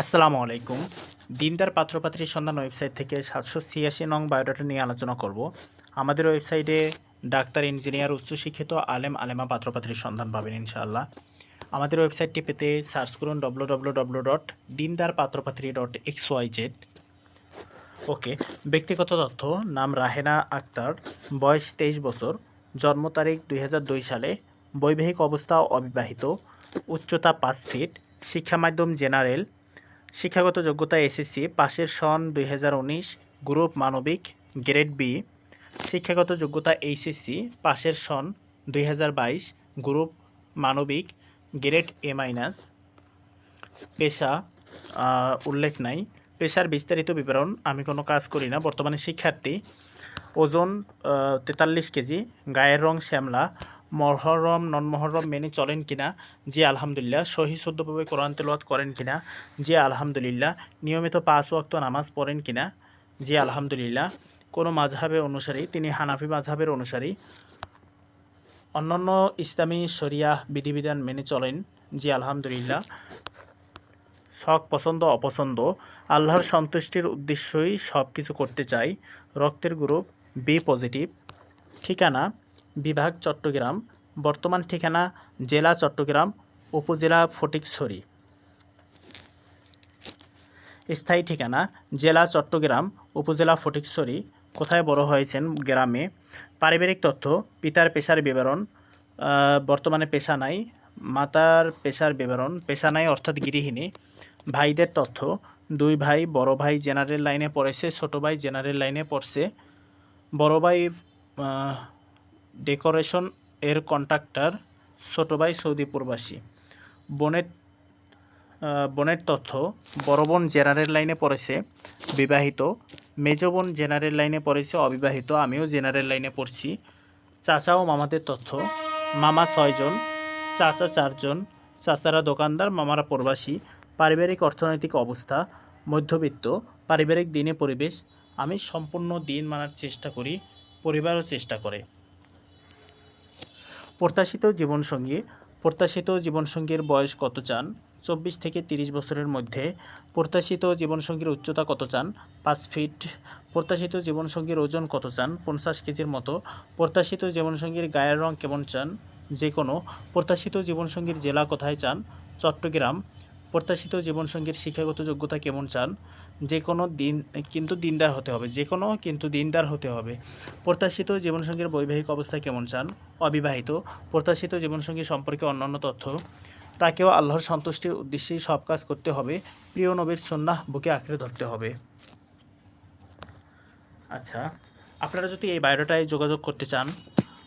আসসালামু আলাইকুম। দিনদার পাত্রপাত্রীর সন্ধান ওয়েবসাইট থেকে সাতশো ছিয়াশি নং বায়োডাটা নিয়ে আলোচনা করব। আমাদের ওয়েবসাইটে ডাক্তার, ইঞ্জিনিয়ার, উচ্চশিক্ষিত, আলেম, আলেমা পাত্রপাত্রীর সন্ধান পাবেন ইনশাআল্লাহ। আমাদের ওয়েবসাইটটি পেতে সার্চ করুন ডব্লু ডব্লু ডব্লু ডট দিনদার পাত্রপাত্রী dot X Y Z okay, ব্যক্তিগত তথ্য, নাম রাহেনা আক্তার, বয়স তেইশ বছর, জন্ম তারিখ দুই হাজার দুই সালে, বৈবাহিক অবস্থা অবিবাহিত, উচ্চতা পাঁচ ফিট শিক্ষা মাধ্যম জেনারেল শিক্ষাগত যোগ্যতা এসএসসি, পাশের সন দুই হাজার উনিশ, গ্রুপ মানবিক, গ্রেড বি। শিক্ষাগত যোগ্যতা এইচএসসি, পাশের সন দুই হাজার বাইশ, গ্রুপ মানবিক, গ্রেড এ মাইনাস। পেশা উল্লেখ নাই। পেশার বিস্তারিত বিবরণ আমি কোনো কাজ করি না। বর্তমানে শিক্ষার্থী, ওজন তেতাল্লিশ কেজি, গায়ের রং শ্যামলা মহরম নন মহরম মেনে চলেন কিনা? জি, আলহামদুলিল্লাহ। সহি শুদ্ধভাবে কোরআন তেলাওয়াত করেন কিনা? জি, আলহামদুলিল্লাহ। নিয়মিত পাঁচ ওয়াক্ত নামাজ পড়েন কিনা? জি, আলহামদুলিল্লাহ। কোনো মাঝহাবের অনুসারী, তিনি হানাফি মাঝহাবের অনুসারী। অন্যান্য ইসলামী শরিয়া বিধিবিধান মেনে চলেন। জি, আলহামদুলিল্লাহ। শখ পছন্দ, অপছন্দ। আল্লাহর সন্তুষ্টির উদ্দেশ্যই সব কিছু করতে চাই। রক্তের গ্রুপ, বি পজিটিভ। ঠিকানা? বিভাগ চট্টগ্রাম, বর্তমান ঠিকানা জেলা চট্টগ্রাম, উপজেলা ফটিকছড়ি। স্থায়ী ঠিকানা জেলা চট্টগ্রাম, উপজেলা ফটিকছড়ি। কোথায় বড় হয়েছেন গ্রামে? পারিবারিক তথ্য, পিতার পেশার বিবরণ বর্তমানে পেশা নাই, মাতার পেশার বিবরণ, পেশা নাই অর্থাৎ গৃহিণী। ভাইদের তথ্য, দুই ভাই, বড় ভাই জেনারেল লাইনে পড়েছে, ছোট ভাই জেনারেল লাইনে পড়ছে। বড় ভাই ডেকোরেশন এর কন্ট্রাক্টর ছোট ভাই সৌদি প্রবাসী। আহ, বোনের তথ্য বড় বোন জেনারেল লাইনে পড়েছে বিবাহিত। মেজ বোন জেনারেল লাইনে পড়েছে অবিবাহিত। আমিও জেনারেল লাইনে পড়ছি। চাচা ও মামাদের তথ্য মামা ছয়জন চাচা চারজন চাচারা দোকানদার মামারা প্রবাসী। পারিবারিক অর্থনৈতিক অবস্থা মধ্যবিত্ত পারিবারিক দিনে পরিবেশ। আমি সম্পূর্ণ দিন মানার চেষ্টা করি পরিবারও চেষ্টা করে। প্রত্যাশিত জীবনসঙ্গী, প্রত্যাশিত জীবনসঙ্গীর বয়স কত চান? চব্বিশ থেকে তিরিশ বছরের মধ্যে প্রত্যাশিত জীবনসঙ্গীর উচ্চতা কত চান? পাঁচ ফিট। প্রত্যাশিত জীবনসঙ্গীর ওজন কত চান? পঞ্চাশ কেজির মতো। প্রত্যাশিত জীবনসঙ্গীর গায়ের রং কেমন চান? যে কোনো প্রত্যাশিত জীবনসঙ্গীর জেলা কোথায় চান? চট্টগ্রাম। প্রত্যাশিত জীবনসঙ্গীর শিক্ষাগত যোগ্যতা কেমন চান? যে কোনো দিন, কিন্তু দিনদার হতে হবে। যে কোনো কিন্তু দিনদার হতে হবে। প্রত্যাশিত জীবনসঙ্গীর বৈবাহিক অবস্থা কেমন চান? অবিবাহিত। প্রত্যাশিত জীবনসঙ্গী সম্পর্কে অন্যান্য তথ্য? তাকেও আল্লাহর সন্তুষ্টির উদ্দেশ্যেই সব কাজ করতে হবে। প্রিয় নবীর সন্ন্যাহ বুকে আঁকড়ে ধরতে হবে। আচ্ছা আপনারা যদি এই বায়োডাটায় যোগাযোগ করতে চান,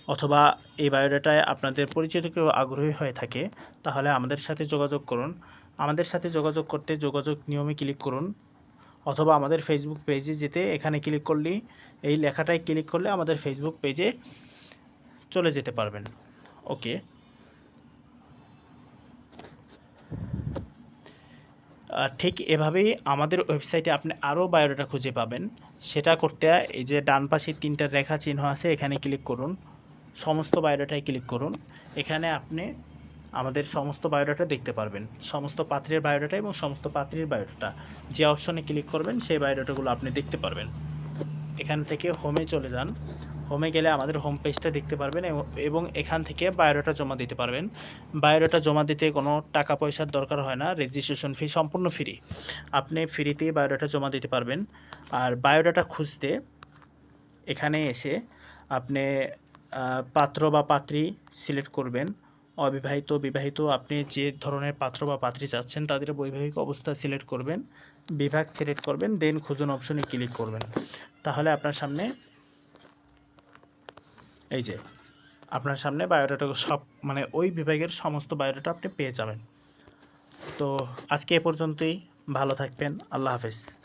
অথবা এই বায়োডাটায় আপনাদের পরিচিত কেউ আগ্রহী হয়ে থাকে, তাহলে আমাদের সাথে যোগাযোগ করুন। আমাদের সাথে যোগাযোগ করতে যোগাযোগ নিয়মে ক্লিক করুন অথবা আমাদের ফেসবুক পেজে যেতে এখানে ক্লিক করলেই এই লেখাটায় ক্লিক করলে আমাদের ফেসবুক পেজে চলে যেতে পারবেন। ওকে। ঠিক এভাবেই আমাদের ওয়েবসাইটে আপনি আরও বায়োডাটা খুঁজে পাবেন। সেটা করতে এই যে ডান পাশে তিনটা রেখা চিহ্ন আছে, এখানে ক্লিক করুন। সমস্ত বায়োডাটায় ক্লিক করুন। এখানে আপনি আমাদের সমস্ত বায়োডাটা দেখতে পারবেন। সমস্ত পাত্রের বায়োডাটা এবং সমস্ত পাত্রের বায়োডাটা। যে অপশনে ক্লিক করবেন, সেই বায়োডাটাগুলো আপনি দেখতে পারবেন। এখান থেকে হোমে চলে যান। হোমে গেলে আমাদের হোম পেজটা দেখতে পারবেন এবং- এখান থেকে বায়োডাটা জমা দিতে পারবেন। বায়োডাটা জমা দিতে কোনো টাকা পয়সার দরকার হয় না। রেজিস্ট্রেশন ফি সম্পূর্ণ ফ্রি আপনি ফ্রিতেই বায়োডাটা জমা দিতে পারবেন। আর বায়োডাটা খুঁজতে এখানে এসে আপনি পাত্র বা পাত্রী সিলেক্ট করবেন। অবিবাহিত, বিবাহিত, আপনি যে ধরনের পাত্র বা পাত্রী চাচ্ছেন, তাদের বৈবাহিক অবস্থা সিলেক্ট করবেন, বিভাগ সিলেক্ট করবেন দেন খুঁজুন অপশনে ক্লিক করবেন। তাহলে আপনার সামনে, এই যে, আপনার সামনে বায়োডাটা সব মানে ওই বিভাগের সমস্ত বায়োডাটা আপনি পেয়ে যাবেন। তো আজকে এ পর্যন্তই, ভালো থাকবেন, আল্লাহ হাফেজ।